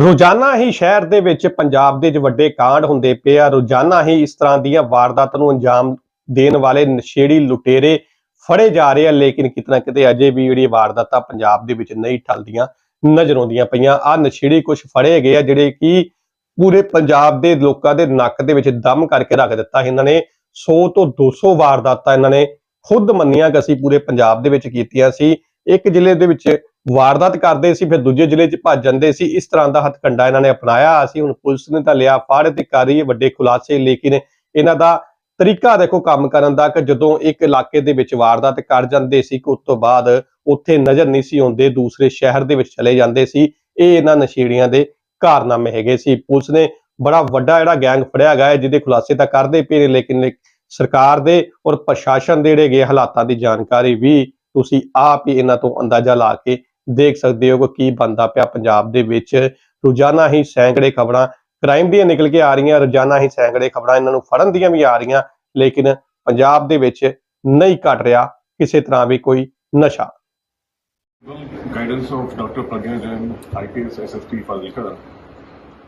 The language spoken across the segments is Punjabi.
ਰੋਜ਼ਾਨਾ ਹੀ ਸ਼ਹਿਰ ਦੇ ਵਿੱਚ ਪੰਜਾਬ ਦੇ ਵਿੱਚ ਵੱਡੇ ਕਾਂਡ ਹੁੰਦੇ ਪਏ ਆ। ਰੋਜ਼ਾਨਾ ਹੀ ਇਸ ਤਰ੍ਹਾਂ ਦੀਆਂ ਵਾਰਦਾਤਾਂ ਨੂੰ ਅੰਜਾਮ ਦੇਣ ਵਾਲੇ ਨਸ਼ੇੜੀ ਲੁਟੇਰੇ ਫੜੇ ਜਾ ਰਹੇ ਆ, ਲੇਕਿਨ ਕਿਤਨਾ ਕਿਤੇ ਅਜੇ ਵੀ ਜਿਹੜੀ ਵਾਰਦਾਤਾਂ ਪੰਜਾਬ ਦੇ ਵਿੱਚ ਨਹੀਂ ਠੱਲਦੀਆਂ ਨਜ਼ਰ ਆਉਂਦੀਆਂ ਪਈਆਂ। ਆ ਨਸ਼ੇੜੀ ਕੁਝ ਫੜੇ ਗਏ ਆ, ਜਿਹੜੇ ਕਿ ਪੂਰੇ ਪੰਜਾਬ ਦੇ ਲੋਕਾਂ ਦੇ ਨੱਕ ਦੇ ਵਿੱਚ ਦਮ ਕਰਕੇ ਰੱਖ ਦਿੱਤਾ। ਇਹਨਾਂ ਨੇ 100 ਤੋਂ 200 ਵਾਰਦਾਤਾਂ ਇਹਨਾਂ ਨੇ ਖੁਦ ਮੰਨੀਆਂ ਕਿ ਅਸੀਂ ਪੂਰੇ ਪੰਜਾਬ ਦੇ ਵਿੱਚ ਕੀਤੀਆਂ ਸੀ। ਇੱਕ ਜ਼ਿਲ੍ਹੇ ਦੇ ਵਿੱਚ ਵਾਰਦਾਤ ਕਰਦੇ ਸੀ, ਫਿਰ ਦੂਜੇ ਜ਼ਿਲ੍ਹੇ 'ਚ ਭੱਜ ਜਾਂਦੇ ਸੀ। ਇਸ ਤਰ੍ਹਾਂ ਦਾ ਹੱਥਕੰਡਾ ਇਹਨਾਂ ਨੇ ਅਪਣਾਇਆ। ਅਸੀਂ ਹੁਣ ਪੁਲਿਸ ਨੇ ਤਾਂ ਲਿਆ, ਫੜ ਤੇ ਕਰ ਰਹੀ ਹੈ ਵੱਡੇ ਖੁਲਾਸੇ। ਲੇਕਿਨ ਇਹਨਾਂ ਦਾ ਤਰੀਕਾ ਦੇਖੋ ਕੰਮ ਕਰਨ ਦਾ ਕਿ ਜਦੋਂ ਇੱਕ ਇਲਾਕੇ ਦੇ ਵਿੱਚ ਵਾਰਦਾਤ ਕਰ ਜਾਂਦੇ ਸੀ ਕਿ ਉਸ ਤੋਂ ਬਾਅਦ ਉੱਥੇ ਨਜ਼ਰ ਨਹੀਂ ਸੀ ਆਉਂਦੇ, ਦੂਸਰੇ ਸ਼ਹਿਰ ਦੇ ਵਿੱਚ ਚਲੇ ਜਾਂਦੇ ਸੀ। ਇਹ ਇਹਨਾਂ ਨਸ਼ੇੜੀਆਂ ਦੇ ਕਾਰਨਾਮੇ ਹੈਗੇ ਸੀ। ਪੁਲਿਸ ਨੇ ਬੜਾ ਵੱਡਾ ਜਿਹੜਾ ਗੈਂਗ ਫੜਿਆ ਗਿਆ ਹੈ ਜਿਹਦੇ ਖੁਲਾਸੇ ਤਾਂ ਕਰਦੇ ਪਏ ਨੇ, ਲੇਕਿਨ ਸਰਕਾਰ ਦੇ ਔਰ ਪ੍ਰਸ਼ਾਸਨ ਦੇ ਜਿਹੜੇ ਹਾਲਾਤਾਂ ਦੀ ਜਾਣਕਾਰੀ ਵੀ ਤੁਸੀਂ ਆਪ ਹੀ ਇਹਨਾਂ ਤੋਂ ਅੰਦਾਜ਼ਾ ਲਾ ਕੇ ਦੇਖ ਸਕਦੇ ਹੋ ਕਿ ਕੀ ਬੰਦਾ ਪਿਆ ਪੰਜਾਬ ਦੇ ਵਿੱਚ। ਰੋਜ਼ਾਨਾ ਹੀ ਸੈਂਕੜੇ ਖਬਰਾਂ ਕ੍ਰਾਈਮ ਦੀਆਂ ਨਿਕਲ ਕੇ ਆ ਰਹੀਆਂ ਰੋਜ਼ਾਨਾ ਹੀ ਸੈਂਕੜੇ ਖਬਰਾਂ ਇਹਨਾਂ ਨੂੰ ਫੜਨ ਦੀਆਂ ਵੀ ਆ ਰਹੀਆਂ ਲੇਕਿਨ ਪੰਜਾਬ ਦੇ ਵਿੱਚ ਨਹੀਂ ਘਟ ਰਿਹਾ ਕਿਸੇ ਤਰ੍ਹਾਂ ਵੀ ਕੋਈ ਨਸ਼ਾ। Guidance of doctor Pragya Jain IPS SSP Fazilka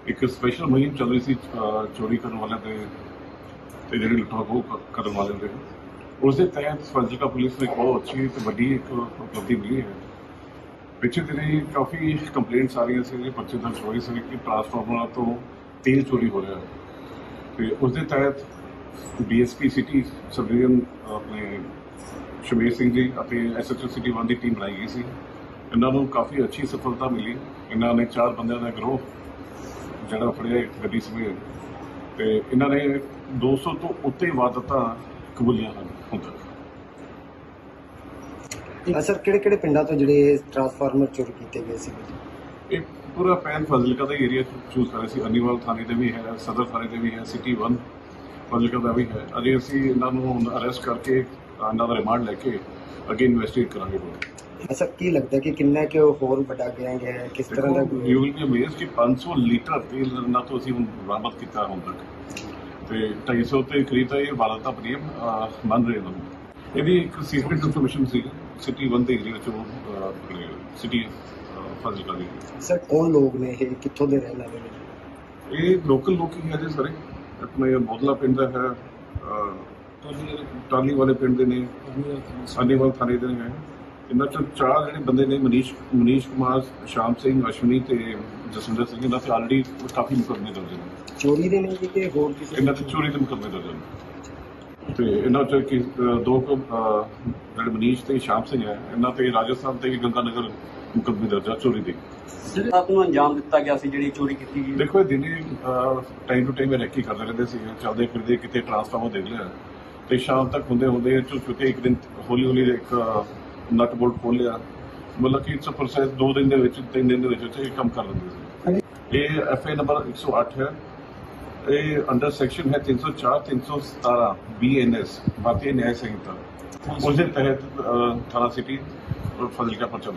ਇੱਕ ਸਪੈਸ਼ਲ ਮੁਹਿੰਮ ਚੱਲ ਰਹੀ ਸੀ ਅਹ, ਚੋਰੀ ਕਰਨ ਵਾਲਿਆਂ ਦੇ ਤੇ ਜਿਹੜੇ ਲੁੱਟਾਂ ਕਰਨ ਵਾਲਿਆਂ ਦੇ। ਉਸ ਦੇ ਤਹਿਤ ਫਾਜ਼ਿਲਕਾ ਪੁਲਿਸ ਨੂੰ ਬਹੁਤ ਅੱਛੀ ਤੇ ਵੱਡੀ ਇੱਕ ਉਪਲਬਧੀ ਮਿਲੀ ਹੈ। ਪਿੱਛੇ ਦਿਨੀ ਕਾਫੀ ਕੰਪਲੇਂਟਸ ਆ ਰਹੀਆਂ ਸੀ ਕਿ ਪਰਚੇ ਦਰਜ ਹੋਏ ਸੀ ਕਿ ਟਰਾਂਸਫਾਰਮਰਾਂ ਤੋਂ ਤੇਲ ਚੋਰੀ ਹੋ ਰਿਹਾ ਹੈ। ਤੇ ਉਸ ਦੇ ਤਹਿਤ ਡੀਐਸਪੀ ਸਿਟੀ ਸਰਵੇਨ ਆਪਣੇ ਸ਼ਮੀਰ ਸਿੰਘ ਜੀ ਅਤੇ ਐਸਐਚਓ ਸਿਟੀ 1 ਦੀ ਟੀਮ ਬਣਾਈ ਗਈ ਸੀ। ਇਹਨਾਂ ਨੂੰ ਕਾਫੀ ਅੱਛੀ ਸਫਲਤਾ ਮਿਲੀ। ਇਹਨਾਂ ਨੇ ਚਾਰ ਬੰਦਿਆਂ ਦਾ ਗਰੋਹ ਜਿਹੜਾ ਫੜਿਆ ਇੱਕ ਗੱਡੀ ਸਮੇਤ। ਤੇ ਇਹਨਾਂ ਨੇ 200 ਤੋਂ ਉੱਤੇ ਵਾਰਦਾਤਾਂ ਕਬੂਲੀਆਂ ਹਨ ਹੁਣ ਤੱਕ। ਸਰ ਕਿਹੜੇ ਕਿਹੜੇ ਪਿੰਡਾਂ ਤੋਂ ਜਿਹੜੇ ਟਰਾਂਸਫਾਰਮਰ ਚੋਰੀ ਕੀਤੇ ਗਏ ਸੀ? ਇਹ ਪੂਰਾ ਪੈਨ ਫਜ਼ਲਕਾ ਦਾ ਏਰੀਆ ਚੂਜ਼ ਕਰ ਰਹੇ ਸੀ। ਅਨੀਵਾਲ ਥਾਣੇ ਦੇ ਵੀ ਹੈ ਸਦਰ ਥਾਣੇ ਦੇ ਵੀ ਹੈ ਸਿਟੀ 1 ਫਜ਼ਲਕਾ ਦਾ ਵੀ ਹੈ। ਅਜੇ ਅਸੀਂ ਇਹਨਾਂ ਨੂੰ ਅਰੈਸਟ ਕਰਕੇ ਇਹਨਾਂ ਦਾ ਰਿਮਾਂਡ ਲੈ ਕੇ ਅੱਗੇ ਇਨਵੈਸਟੀਗੇਟ ਕਰਾਂਗੇ ਬੋਲ। ਸਰ ਕੀ ਲੱਗਦਾ ਕਿ ਕਿੰਨਾ ਕਿ ਉਹ ਹੋਰ ਵੱਡਾ ਗੈਂਗ ਹੈ? ਕਿਸ ਤਰ੍ਹਾਂ ਦਾ ਕੋਈ- ਯੂ ਵਿਲ ਬੀ ਅਮੇਜ਼ਡ ਕਿ 500 ਲੀਟਰ ਤੇਲ ਨਾ ਤੋਂ ਅਸੀਂ ਹੁਣ ਬਰਾਮਦ ਕੀਤਾ ਹੁਣ ਤੱਕ। ਤੇ 250 ਤੇ ਕਰੀਬ ਤਾਂ ਇਹ ਆਪਣੀਆਂ ਅਹ, ਮੰਨ ਰਹੇ ਨੇ। ਇਹਦੀ ਇੱਕ ਸੀਕ੍ਰੀਟ ਇਨਫੋਰਮੇਸ਼ਨ ਸੀ ਸਿਟੀ 1 ਦੇ ਏਰੀਆ ਚੋਂ ਸਿਟੀ ਫਜ਼ਲਕਾ ਦੀ। ਸਰ ਕੌਣ ਲੋਕ ਨੇ ਇਹ? ਕਿੱਥੋਂ ਦੇ ਰਹਿਣ ਵਾਲੇ ਨੇ? ਇਹ ਲੋਕਲ ਲੋਕ ਹੀ ਹੈ ਜੀ ਸਾਰੇ। ਆਪਣੇ ਮੋਦਲਾ ਪਿੰਡ ਦਾ ਹੈ ਟਾਲੀ ਵਾਲੇ ਪਿੰਡ ਦੇ ਨੇ। ਸਾਨੇਵਾਲ ਥਾਣੇ ਦੇ ਨੇ। ਇਹਨਾਂ ਚੋਂ ਚਾਰ ਜਿਹੜੇ ਬੰਦੇ ਨੇ ਮਨੀਸ਼ ਮਨੀਸ਼ ਕੁਮਾਰ ਸ਼ਾਮ ਸਿੰਘ ਅਸ਼ਵਨੀ ਤੇ ਜਸਵਿੰਦਰ ਸਿੰਘ। ਇਹਨਾਂ ਤੇ ਆਲਰੇਡੀ ਕਾਫੀ ਮੁਕੱਦਮੇ ਦਰਜ ਨੇ। ਚੋਰੀ ਦੇ ਨੇ ਕਿ ਹੋਰ ਕਿਸੇ ਇਹਨਾਂ ਤੇ ਚੋਰੀ ਦੇ ਮੁਕੱਦਮੇ ਦਰਜ ਨੇ। ਤੇ ਇਹਨਾਂ ਚੋਂ ਕਿ ਦੋ ਕੁ, ਜਿਹੜੇ ਮਨੀਸ਼ ਤੇ ਸ਼ਾਮ ਸਿੰਘ ਹੈ ਇਹਨਾਂ ਤੇ ਰਾਜਸਥਾਨ ਤੇ ਵੀ ਗੰਗਾਨਗਰ ਮੁਕੱਦਮੇ ਦਰਜ ਆ ਚੋਰੀ ਦੇ। ਆਪ ਨੂੰ ਅੰਜਾਮ ਦਿੱਤਾ ਗਿਆ ਸੀ ਜਿਹੜੀ ਚੋਰੀ ਕੀਤੀ ਗਈ। ਦੇਖੋ ਇਹ ਦਿਨੇ ਟਾਈਮ ਟੂ ਟਾਈਮ ਰੈਕੀ ਕਰਦੇ ਰਹਿੰਦੇ ਸੀ ਚੱਲਦੇ ਫਿਰਦੇ ਕਿਤੇ ਟਰਾਂਸਫਾਰਮਰ ਦੇਖ ਲਿਆ। ਤੇ ਸ਼ਾਮ ਤੱਕ ਹੁੰਦੇ ਹੁੰਦੇ ਚੁੱਕੇ ਇੱਕ ਦਿਨ ਹੌਲੀ ਹੌਲੀ ਇੱਕ ਨਟ ਬੋਲਟ ਖੋਲਿਆ ਮਤਲਬ ਕਿ ਇਟਸ ਪ੍ਰੋਸੈਸ ਦਿਨ ਦੇ ਵਿੱਚ ਤਿੰਨ ਦਿਨ ਦੇ ਵਿੱਚ ਇਹ ਕੰਮ ਕਰ ਦਿੰਦੇ ਸੀ। ਇਹ ਐਫ ਆਈ ਨੰਬਰ 108 ਹੈ। ਇਹ ਅੰਡਰ ਸੈਕਸ਼ਨ ਹੈ 304 317 ਬੀਐਨਐਸ ਭਾਰਤੀ ਨਿਆਂ ਸੰਹਿਤਾ। ਉਸ ਦੇ ਤਹਿਤ ਅਹ, ਥਾਣਾ ਸਿਟੀ ਫਜ਼ਿਲਕਾ ਪਰਚਾ ਦਰਜ